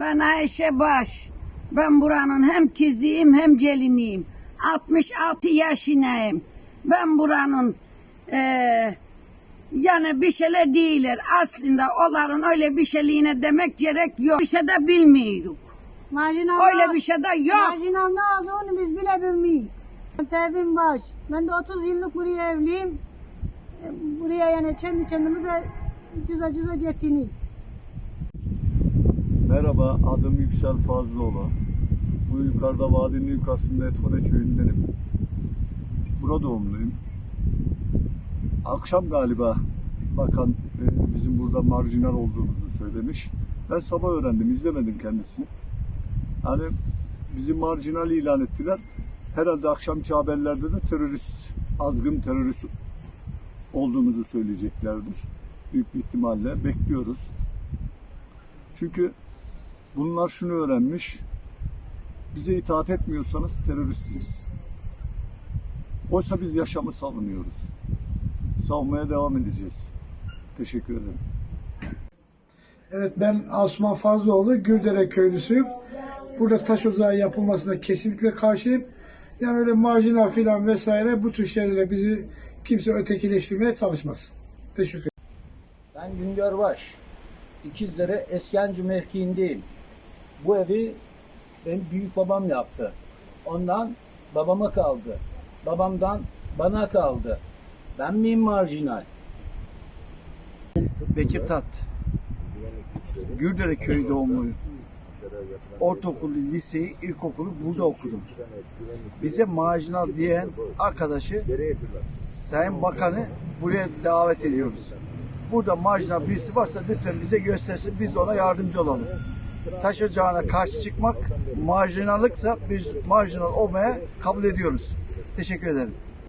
Ben Ayşe Baş. Ben buranın hem kızıyım hem geliniyim. 66 yaşındayım. Ben buranın eee, yani bir şeyler değiller. Aslında onların öyle bir şeyliğine demek gerek yok. Bir şey de bilmiyoruz. Marjinal Öyle bir şey de yok. Marjinal ne olduğunu biz bile bilmiyoruz. Pervin Baş. Ben de 30 yıllık buraya evliyim. E, Buraya yani kendi kendimize cüze cüze geçiniyoruz. Merhaba, adım Yüksel Fazlıoğlu. Bu yukarıda vadinin yukarısında Etkone köyündenim. Burada doğumluyum. Akşam galiba bakan e, bizim burada marjinal olduğumuzu söylemiş. Ben sabah öğrendim, izlemedim kendisini. Hani bizi marjinal ilan ettiler. Herhalde akşamki haberlerde de terörist, azgın terörist olduğumuzu söyleyeceklerdir. Büyük bir ihtimalle bekliyoruz. Çünkü Bunlar şunu öğrenmiş. Bize itaat etmiyorsanız teröristsiniz. Oysa biz yaşamı savunuyoruz. Savunmaya devam edeceğiz. Teşekkür ederim. Evet ben Asuman Fazlıoğlu, Gürdere köylüsüyüm. Burada taş ocağı yapılmasına kesinlikle karşıyım. Yani öyle marjinal filan vesaire bu tür şeylerle bizi kimse ötekileştirmeye çalışmasın. Teşekkür ederim. Ben Güngör Baş. İkizdere Eskenci mevkiindeyim. Bu evi benim büyük babam yaptı. Ondan babama kaldı. Babamdan bana kaldı. Ben miyim marjinal? Bekir Tat. Gürdere köyü doğumluyum. Ortaokulu, liseyi, ilkokulu burada okudum. Bize marjinal diyen arkadaşı Sayın Bakanı buraya davet ediyoruz. Burada marjinal birisi varsa lütfen bize göstersin biz de ona yardımcı olalım. Taş ocağına karşı çıkmak marjinallıksa biz marjinal olmaya kabul ediyoruz. Teşekkür ederim.